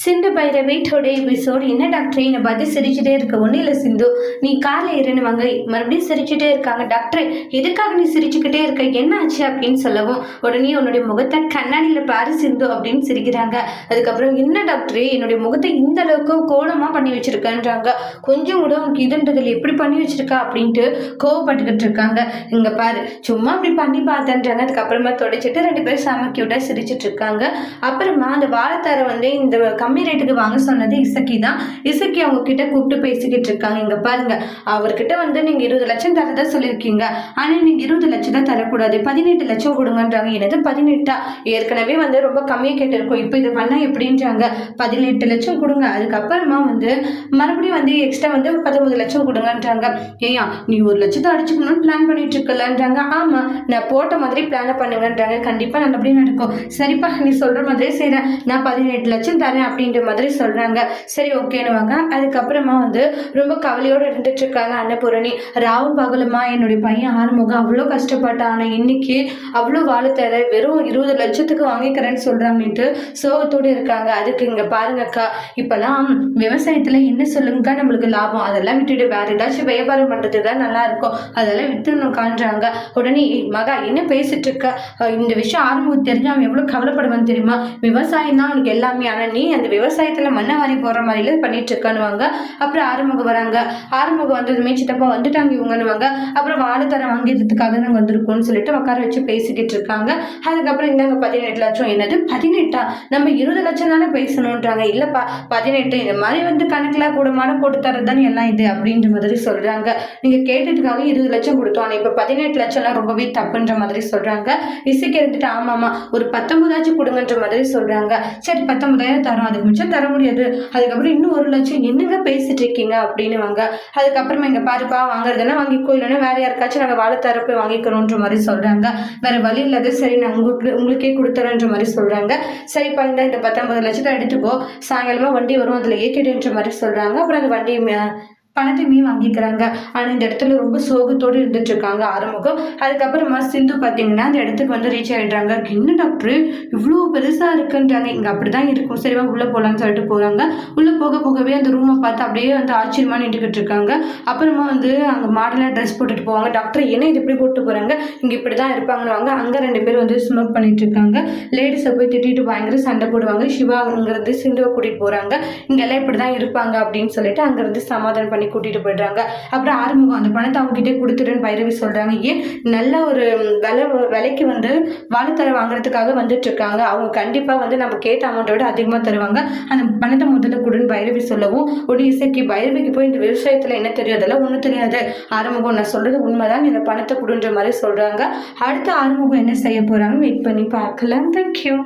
சிந்து Bhairavi today episode என்ன doctor என்னை பார்த்து சிரிச்சுட்டே இருக்க. ஒன்றும் இல்லை சிந்து. நீ காரில் ஏறினு வாங்க. மறுபடியும் சிரிச்சுட்டே இருக்காங்க. டாக்டர் எதுக்காக நீ சிரிச்சுக்கிட்டே இருக்க? என்ன ஆச்சு அப்படின்னு சொல்லவும் உடனே உன்னுடைய முகத்தை கண்ணாடியில் பாரு சிந்து அப்படின்னு சிரிக்கிறாங்க. அதுக்கப்புறம் என்ன டாக்டர் என்னுடைய முகத்தை இந்த அளவுக்கு கோலமாக பண்ணி வச்சிருக்கேன்றாங்க. கொஞ்சம் கூட உனக்கு இதுன்றதில் எப்படி பண்ணி வச்சிருக்கா அப்படின்ட்டு கோவப்பட்டுக்கிட்டு இருக்காங்க. இங்கே பாரு சும்மா அப்படி பண்ணி பார்த்தேன்றாங்க. அதுக்கப்புறமா தொடச்சிட்டு ரெண்டு பேரும் செம விட சிரிச்சிட்டு இருக்காங்க. அப்புறமா அந்த வாழைத்தாரை வந்து இந்த கம்மி ரேட்டுக்கு வாங்க சொன்னது இசக்கி தான். இசக்கி அவங்க கிட்ட கூப்பிட்டு பேசிக்கிட்டு இருக்காங்க. இங்க பாருங்க அவர்கிட்ட வந்து நீங்க இருபது லட்சம் தரதா சொல்லியிருக்கீங்க. ஆனா நீங்க இருபது லட்சம் தான் தரக்கூடாது. பதினெட்டு லட்சம் கொடுங்கன்றாங்க. எனது பதினெட்டா? ஏற்கனவே வந்து ரொம்ப கம்மியா கேட்டிருக்கோம். இப்போ இதை பண்ணா எப்படின்றாங்க? பதினெட்டு லட்சம் கொடுங்க. அதுக்கப்புறமா வந்து மறுபடியும் வந்து எக்ஸ்ட்ரா வந்து பத்தொன்பது லட்சம் கொடுங்கன்றாங்க. ஏயா நீ ஒரு லட்சத்தை அடிச்சுக்கணும்னு பிளான் பண்ணிட்டு இருக்கலன்றாங்க. ஆமா நான் போட்ட மாதிரி பிளானை பண்ணுங்கன்றாங்க. கண்டிப்பா நல்லபடியாக நடக்கும். சரிப்பா நீ சொல்ற மாதிரியே செய்யறேன் நான் பதினெட்டு லட்சம் தரேன். அப்படின்ற மாதிரி சொல்கிறாங்க சரி ஓகேனுவாங்க அதுக்கப்புறமா வந்து ரொம்ப கவலையோடு இருந்துட்டு இருக்காங்க அன்னபூரணி. ராவும் பகலுமா என்னுடைய பையன் ஆறுமுகம் அவ்வளோ கஷ்டப்பட்டான் இன்னைக்கு அவ்வளோ வாழ தர வெறும் இருபது லட்சத்துக்கு வாங்கிக்கிறேன்னு சொல்கிறாங்கன்ட்டு சோகத்தோடு இருக்காங்க. அதுக்கு இங்கே பாருங்கக்கா இப்போலாம் விவசாயத்தில் என்ன சொல்லுங்கக்கா நம்மளுக்கு லாபம்? அதெல்லாம் விட்டுட்டு வேற ஏதாச்சும் வியாபாரம் பண்ணுறது தான் நல்லாயிருக்கும் அதெல்லாம் வித்துணும் காண்றாங்க உடனே மகா என்ன பேசிட்டு இருக்க? இந்த விஷயம் ஆரம்பம் தெரிஞ்சு அவன் எவ்வளோ கவலைப்படுவான் தெரியுமா? விவசாயம் தான் அவனுக்கு எல்லாமே. ஆனால் நீ அந்த விவசாயத்தில் மண்ணை வாரி போடுற மாதிரில பண்ணிட்டு இருக்கானுவாங்க அப்புறம் ஆறுமுகம் வராங்க. ஆறுமுகம் வந்ததுமே சித்தப்பா வந்துட்டாங்க இவங்கன்னுவாங்க. அப்புறம் வாழைத்தரம் வாங்கிறதுக்காக நாங்கள் வந்திருக்கோம்னு சொல்லிட்டு உட்கார வச்சு பேசிக்கிட்டு இருக்காங்க. அதுக்கப்புறம் இந்தாங்க பதினெட்டு லட்சம் என்னது? பதினெட்டா? நம்ம இருபது லட்சம் தானே பேசணுன்றாங்க. இல்லைப்பா பதினெட்டு இந்த மாதிரி வந்து கணக்குல கூடமான போட்டு தரது தானே எல்லாம் இது அப்படின்ற மாதிரி சொல்கிறாங்க நீங்கள் கேட்டதுக்காக இருபது லட்சம் கொடுத்தோம். ஆனால் இப்போ பதினெட்டு லட்சம்லாம் ரொம்பவே தப்புன்ற மாதிரி சொல்கிறாங்க இசைக்கு இருந்துட்டு ஆமாம்மா ஒரு பத்தொன்பதாச்சும் கொடுங்கன்ற மாதிரி சொல்கிறாங்க சரி பத்தொன்பதாயிரம் தரோம். அதுக்கு மிச்சம் தர முடியாது. அதுக்கப்புறம் இன்னும் ஒரு லட்சம் என்னங்க பேசிட்டு இருக்கீங்க அப்படின்னு வாங்க அதுக்கப்புறமா இங்கே பாருப்பா வாங்குறதுன்னா வாங்கிக்கோ இல்லைன்னா வேற யாருக்காச்சும் நாங்கள் வாழை தர போய் வாங்கிக்கிறோன்ற மாதிரி சொல்கிறாங்க வேற வழி இல்லாத சரி நான் உங்களுக்கு உங்களுக்கே கொடுத்துறேன்ற மாதிரி சொல்கிறாங்க சரிப்பா இந்த இந்த பத்தொன்பது லட்சத்தை எடுத்துக்கோ. சாயங்காலமாக வண்டி வரும் அதில் ஏற்றிடுன்ற மாதிரி சொல்கிறாங்க அப்புறம் அந்த வண்டி பணத்தையுமே வாங்கிக்கிறாங்க. ஆனால் இந்த இடத்துல ரொம்ப சோகத்தோடு இருந்துட்டு இருக்காங்க ஆறுமுகம். அதுக்கப்புறமா சிந்து பார்த்தீங்கன்னா அந்த இடத்துக்கு வந்து ரீச் ஆகிடுறாங்க என்ன டாக்டர்? இவ்வளோ பெருசாக இருக்குன்றாங்க. இங்கே அப்படி தான் இருக்கும். சரிவா உள்ளே போகலான்னு சொல்லிட்டு போகிறாங்க உள்ளே போக போகவே அந்த ரூமை பார்த்து அப்படியே வந்து ஆச்சரியமாக நின்றுக்கிட்டு இருக்காங்க. அப்புறமா வந்து அங்கே மாடலாக ட்ரெஸ் போட்டுட்டு போவாங்க. டாக்டர் என்ன இது இப்படி போட்டு போகிறாங்க இங்கே இப்படி தான் இருப்பாங்கன்னு அங்கே ரெண்டு பேர் வந்து ஸ்மோக் பண்ணிட்டு இருக்காங்க. லேடிஸை போய் திட்டிட்டு பயங்கர சண்டை போடுவாங்க. சிவாங்கிறது சிந்துவை கூட்டிகிட்டு போகிறாங்க இங்கெல்லாம் இப்படி தான் இருப்பாங்க அப்படின்னு சொல்லிட்டு அங்கேருந்து சமாதானம் பண்ணி கூட்டிகிட்டு போயிடுறாங்க. அப்புறம் ஆறுமுகம் அந்த பணத்தை அவங்ககிட்டே கொடுத்துருன்னு பைரவி சொல்கிறாங்க ஏன்? நல்ல ஒரு விலை விலைக்கு வந்து வாழைத்தர வாங்குறதுக்காக வந்துட்டு இருக்காங்க. அவங்க கண்டிப்பாக வந்து நம்ம கேட்ட அமௌண்ட்டை விட அதிகமாக தருவாங்க. அந்த பணத்தை முதல்ல கொடுன்னு பைரவி சொல்லவும் ஒரு இசைக்கு பைரவிக்கு போய் இந்த விவசாயத்தில் என்ன தெரியும்? அதெல்லாம் ஒன்றும் தெரியாது. ஆறுமுகம் நான் சொல்கிறது உண்மைதான். இந்த பணத்தை கொடுன்ற மாதிரி சொல்கிறாங்க அடுத்த ஆறுமுகம் என்ன செய்ய போகிறாங்க வெயிட் பண்ணி பார்க்கலாம். தேங்க்யூ